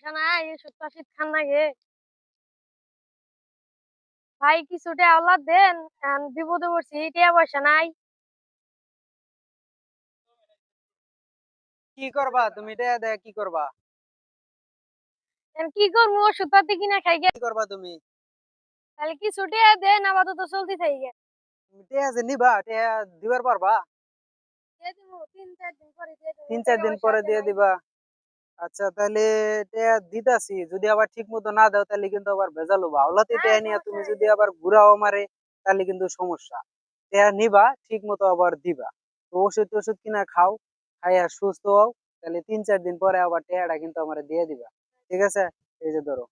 পয়সা নাই ওষুধ পাশিত খান লাগে ভাই কিছু টাকা আল্লাহ দেন? বিপদে পড়ছি টাকা পয়সা নাই। কি করবা? তুমি এটা দে কি করবা? কি করব ওষুধ পাতি কিনা খাই কি করবা তুমি? তাহলে কিছু টাকা দেন? আপাতত চলতে থাকি গে। তুমি টেহা যে নিবা দিবার পারবা? তিন চার দিন পরে দিয়ে দিবো। আচ্ছা তাহলে টেহা দিতাছি। যদি আবার ঠিক মতো না দাও তাহলে কিন্তু আবার ভেজাল হবা। ওলাতে হ্যাঁ, নিয়ে তুমি যদি আবার ঘুরাও মারে তাহলে কিন্তু সমস্যা। টেহা নিবা ঠিক মতো আবার দিবা। তো ওষুধ টষুধ কিনা খাও খাইয়া সুস্থ হও তাহলে তিন চার দিন পরে আবার টেহাটা কিন্তু আমার দিয়ে দিবা। ঠিক আছে? এই যে ধরো।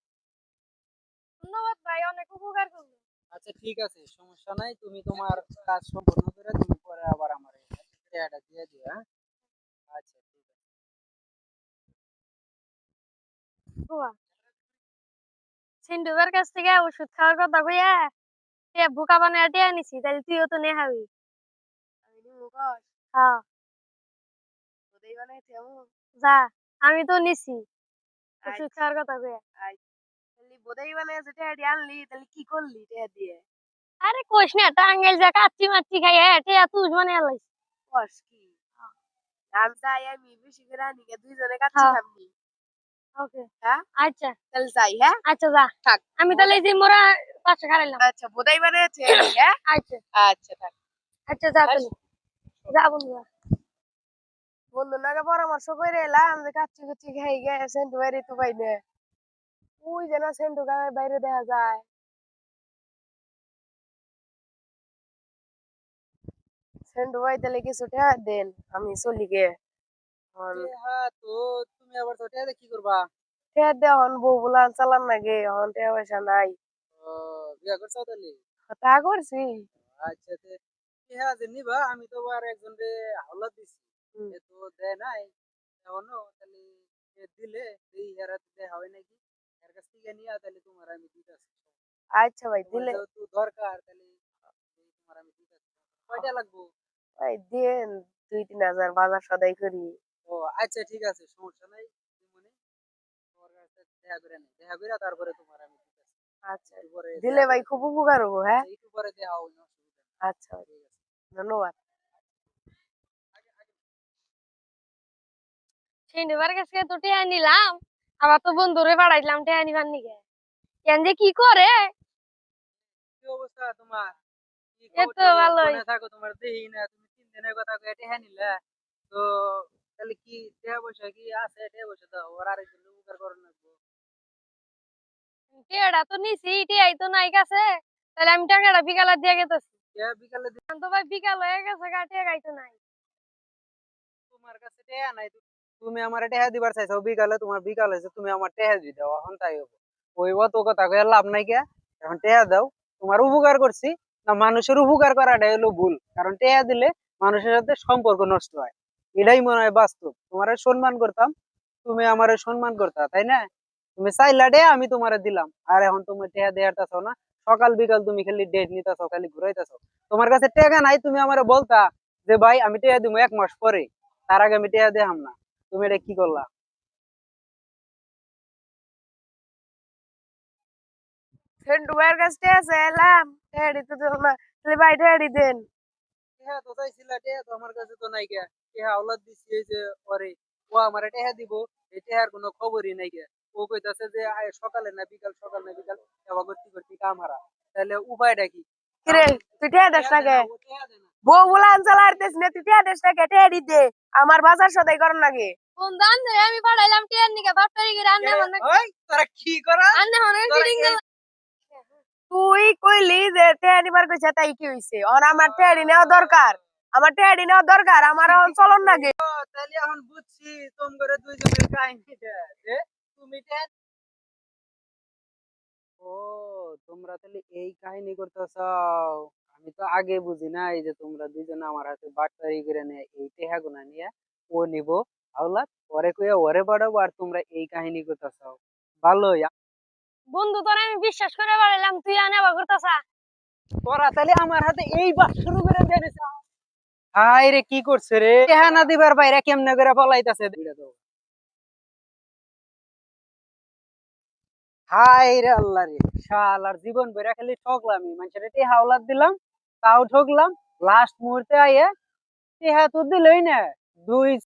ধন্যবাদ ভাই অনেক উপকার করল। আচ্ছা ঠিক আছে সমস্যা নাই। তুমি তোমার কাজ সম্পূর্ণ করে তুমি পরে আবার আমার টাকাটা দিয়ে দিও হ্যাঁ? আচ্ছা সিন্ধুবার কাছ থেকে ওষুধ খাওয়ার কথা কইয়া তে বুকা বানায় টিয়া নিছি তাহলে তুইও তো নে খাবি হ্যাঁ বানাইতে আমু যা আমি তো নিছি ওষুধ আচ্ছা। খাওয়ার কথা কইয়া বোধাই যেটা আনলি তাহলে কি করলি টেহা দিয়ে? আরে না টাঙ্গেল যা কাচ্চি মাচ্চি খাই হ্যাঁ টিয়া তুই মানে আলাই কস কি? আমি চাই আমি বেশি করে আনি দুইজনে কাচ্চি হ্যাঁ। ওকে হ্যাঁ? আচ্ছা। তাহলে যাই হ্যাঁ? আচ্ছা যা। থাক। আমি তাহলে এই যে মোরা পাশে খারাইলাম আচ্ছা বোধাই বানাইছে হ্যাঁ? আচ্ছা। আচ্ছা থাক। আচ্ছা যা তাহলে। যা বন্ধুরা বন্ধু নাকি পরামর্শ করে এলাম যে কাচ্চি কুচ্চি খাই গে সেন্টু বাইরে তো পাই না। ওই যেন সেন্টু গায়ের বাইরে দেখা যায়। সেন্টু ভাই তাহলে কিছু দেন আমি চলি গে। তো তুমি আবার তো কি করবা? টেহা দেওয়ান বউ বলা চালান না গে এখন টেহা পয়সা নাই। ও বিয়া করছ তাহলে? তা করছি। আচ্ছা তে যে নিবা আমি তো আর একজন রে হাওলা দিছি। তো নাই এখনও তাহলে দিলে এই হেরা দেয়া হয় নাকি? এর কাছ থেকে নিয়া তাহলে তোমার আমি দিতাছি। আচ্ছা ভাই দিলে। যেহেতু দরকার তাহলে তোমার আমি দিতাছি। কয়টা লাগবো? ভাই দেন দুই তিন হাজার বাজার সদাই করি। ও আচ্ছা ঠিক আছে সমস্যা নাই মনে তোমার কাছে দেখা করে নেই। দেখা করে তারপরে তোমার আমি দিতাছি আচ্ছা একটু পরে দিলে দেখা ভাই করে- খুব উপকার হব হ্যাঁ? আচ্ছা, একটু পরে দেওয়া হবে না অসুবিধা নেই। আচ্ছা ভাই ঠিক আছে। ধন্যবাদ। সিন্ধুবার কাছ থেকে তো টিয়া নিলাম আবার তো বন্ধুরে পাঠাইলাম টিয়া নিবার নিকে। কেন যে কি করে? কি অবস্থা তোমার? কি এই খবর তো টবর? ভালোই। ফোনে থাকো তোমার দেখি না তুমি তিন দিনের কথা কয়ে টেহা নিলা। তো তাহলে কি টেহা পয়সা কি আছে? টেহা পয়সা দাও ওর আরেকজন উপকার করো তো নিছি টিয়াই তো নাই কাছে। তাহলে আমি টাকাটা বিকালে দিয়ে গেতেছি। বিকালে দি- তো ভাই বিকাল হয়ে গেছে গা নাই। তোমার কাছে নাই তুমি আমার টেহা দিবার চাইছো বিকালে তোমার বিকাল হয়েছে তুমি আমার টেহা দি দাও এখন তাই হব। ওই অত কথা কয়ে লাভ নাই কে? এখন টেহা দাও তোমার উপকার করছি না মানুষের উপকার করাটাই হলো ভুল কারণ টেহা দিলে মানুষের সাথে সম্পর্ক নষ্ট হয়। এটাই মনে হয় বাস্তব। তোমার সম্মান করতাম, তুমি আমার সম্মান করতা, তাই না? তুমি চাইলা ডে আমি তোমারে দিলাম। আর এখন তুমি টেহা দেয়ার চাও না? সকাল বিকাল তুমি খালি ডেট নিতেছো, খালি ঘুরাইতেছো। তোমার কাছে টেকা নাই, তুমি আমারে বলতা যে, ভাই, আমি টেহা দিব এক মাস পরে। তার আগে আমি টেহা দেহাম না। তুমি এটা কি করলা? ফ্রেন্ড ভাইয়ের কাছে আছে এলাম টেহাডি তো তাহলে ভাই টেহাডি দেন টেহা তো চাইছিলা টেহা তো আমার কাছে তো নাই কে টেহা আওলাদ দিছি এই যে পরে ও আমারে টেহা দিব এই টেহার কোনো খবরই নাই কে ও কইতাছে যে সকালে না বিকাল সকাল না বিকাল সেবা করতে করতে কাম হারা। তাহলে উপায়টা কি? কিরে তুই টেহা দেশ টেহা না, টেহা না। বউ বলা চালাইতেছ না তুই টেহা দেশ টাকে টেহাডি দে আমার বাজার সদাই করার লাগে। কোন দান আমি পাঠাইলাম টিয়ার নিকে করে মনে ওই তোরা কি করা মনে এই- তুই কইলি যে টেহা নিবার কইছে তাই কি হইছে? আর আমার টেহাডি নেওয়া দরকার। আমার টেহাডি নেওয়া দরকার, আমার এখন চলন লাগে তাহলে এখন বুঝছি তোম করে দুইজনের কাহিনীটা তুমি টেহা ও, তোমরা তাহলে এই কাহিনী করতেছাও। আমি তো আগে বুঝি না এই যে তোমরা দুইজন আমার হাতে বাটপারি করে নিয়ে এই টেহা গুনা নিয়ে ও নিব। আওলাদ ওরে কইয়া ওরে বাড়াবো আর তোমরা এই কাহিনী করতেছাও। ভালোই বন্ধু, তোর আমি বিশ্বাস করে পাঠাইলাম তুই আনে বা করতেছা তোরা তাহলে আমার হাতে এই বাস শুরু করে দিয়ে দিছ। হাই রে, কি করছে রে? না দিবার বাইরে কেমনে করে পলাইতাছে? হাই রে আল্লাহ রে, শালার জীবন বেরা খালি ঠকলামই মানুষের টেহা হাওলাত দিলাম, তাও ঠকলাম লাস্ট মুহূর্তে আইয়া টেহা তো দিলই না। দুই